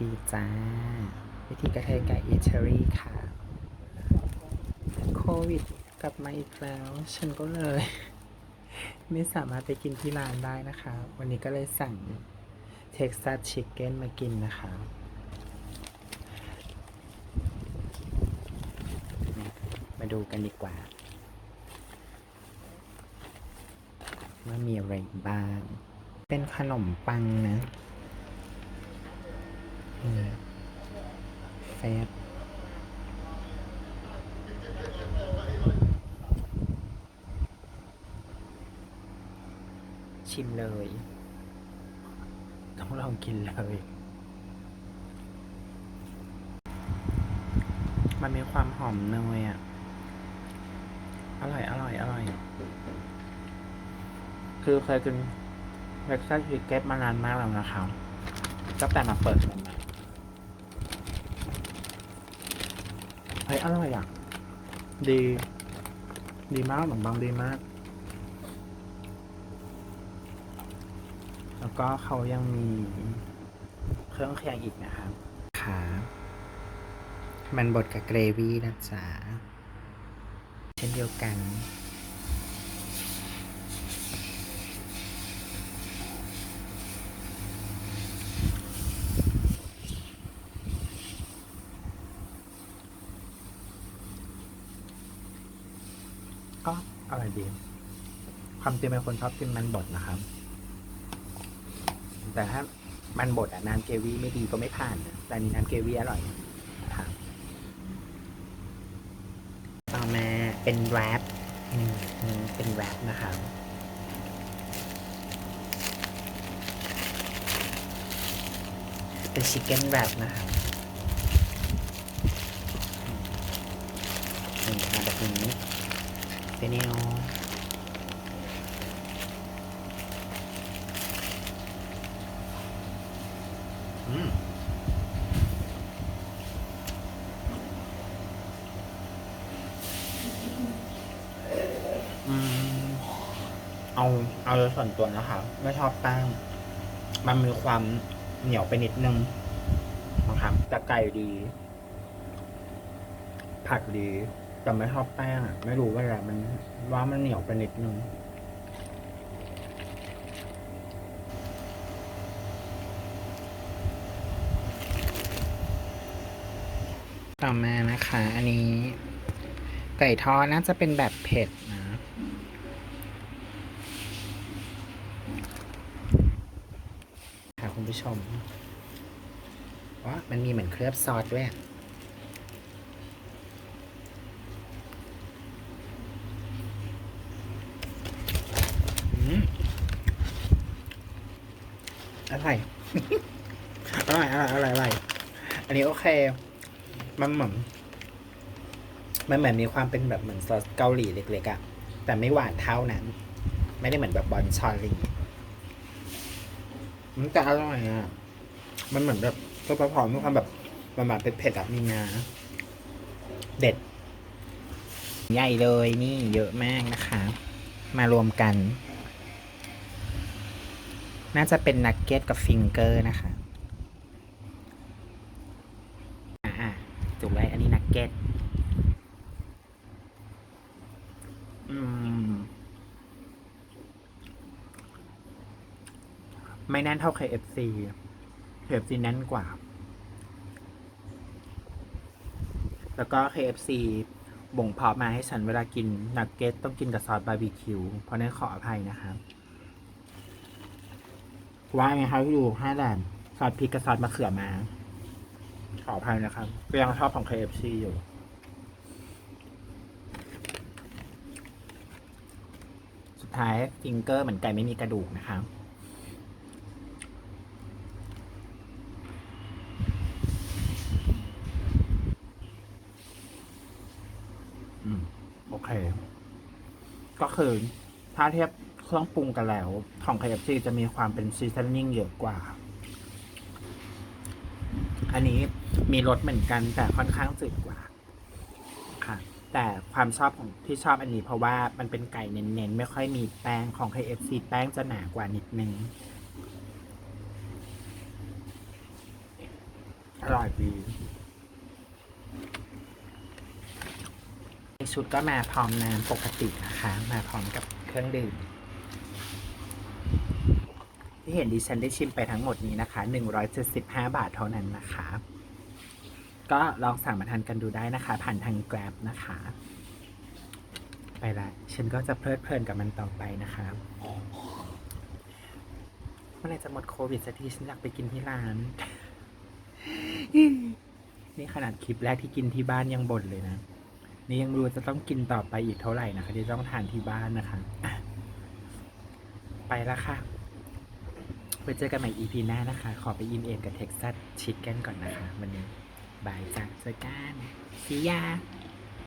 ดีจ้า วิธีกระเทยกับอีเชอรี่ค่ะ โควิดกลับมาอีกแล้ว ฉันก็เลย ไม่สามารถไปกินที่ร้านได้นะคะ วันนี้ก็เลยสั่งเท็กซัสชิคเก้นมากินนะคะมาดูกันดีกว่า ว่ามีอะไรบ้าง เป็นขนมปังนะ แฟบชิมเลย ต้องลองกินเลย มันมีความหอมเนยอะ อร่อย อร่อย อร่อย คือเคยกินเท็กซัสชิคเก้นมานานมากแล้วนะครับตั้งแต่มาเปิดมัน มาเฮ้ยอร่อยอะ ดี ดีมากขนมปังดีมาก แล้วก็เขายังมี เครื่องเคียงอีกนะครับขามันบดกับเกรวี่นะจ๊ะเช่นเดียวกัน ก็ อร่อยดี ความจริงเป็นคนชอบกินมันบดนะครับ แต่ถ้ามันบดอะน้ำเกวี่ไม่ดีก็ไม่ผ่านนะแต่นนี้น้ำเกวี่อร่อยครับต่อมาเป็นแรปเป็นแรปนะครับเป็นชิคเก้นแรปนะครับอืมมาแบบนี้ เป็นแนวอืมอืมเอา เอาโดยส่วนตัวนะครับไม่ชอบแป้ง มันมีความเหนียวไปนิดนึงนะครับแต่ไก่ดี ผักดี แต่ไม่ชอบแป้งอะ ไม่รู้ว่าอะไรมันว่ามันเหนียวไปนิดนึงต่อมานะคะ อันนี้ ไก่ทอดน่าจะเป็นแบบเผ็ดนะ ค่ะคุณผู้ชมว่ามันมีเหมือนเคลือบซอสด้วยอะอืมอ ร่อย อร่อย อร่อย อร่อย อร่อย อันนี้โอเค มันเหมือน มันเหมือนมีความเป็นแบบเหมือนซอสเกาหลีเล็กๆอะแต่ไม่หวานเท่านั้น ไม่ได้เหมือนแบบบอนชอนลิงมันจะอร่อยอะมันเหมือนแบบตัวพอๆมีความแบบมันแบบเผ็ดๆอะมีงาเด็ด ใหญ่เลยนี่เยอะมากนะคะ มารวมกัน น่าจะเป็นนักเก็ตกับฟิงเกอร์นะคะอ่าถูกไว้อันนี้นักเก็ตอืม ไม่แน่นเท่า KFC KFC แน่นกว่า แล้วก็ KFC บ่งเพาะมาให้ฉันเวลากินนักเก็ตต้องกินกับซอสบาร์บีคิว เพราะนั้นขออภัยนะครับ ว่าไงครับอยู่ห้าแดนซอสพริกกับซอสมะเขือมา ขออภัยนะครับก็ยังชอบของ KFC อยู่สุดท้ายฟิงเกอร์เหมือนไก่ไม่มีกระดูกนะครับอืมโอเค ก็คือถ้าเทียบ เครื่องปรุงกันแล้ว ของ KFC จะมีความเป็นซีซันนิ่งเยอะกว่า อันนี้มีรสเหมือนกันแต่ค่อนข้างจืดกว่า ค่ะ แต่ความชอบของที่ชอบอันนี้เพราะว่ามันเป็นไก่เน้นๆ ไม่ค่อยมีแป้งของ KFC แป้งจะหนากว่านิดนึง อร่อยดีชุดก็มาพร้อมน้ำปกตินะคะ มาพร้อมกับเครื่องดื่ม ที่เห็นดิฉันได้ชิมไปทั้งหมดนี้นะคะ 175 บาทเท่านั้นนะคะ ก็ลองสั่งมาทานกันดูได้นะคะ ผ่านทาง Grab นะคะ ไปละฉันก็จะเพลิดเพลินกับมันต่อไปนะคะเมื่อไรจะหมดโควิดสักทีฉันอยากไปกินที่ร้าน นี่ขนาดคลิปแรกที่กินที่บ้านยังบ่นเลยนะ นี่ยังรู้จะต้องกินต่อไปอีกเท่าไหร่นะคะที่ต้องทานที่บ้านนะคะ ไปล้วค่ะ ไปเจอกันใหม่ EP หน้านะคะ ขอไปอินเอ็กับเท็กซัสชิคเก้นก่อนนะคะ วันนี้บายจ้ะเจอกันสียา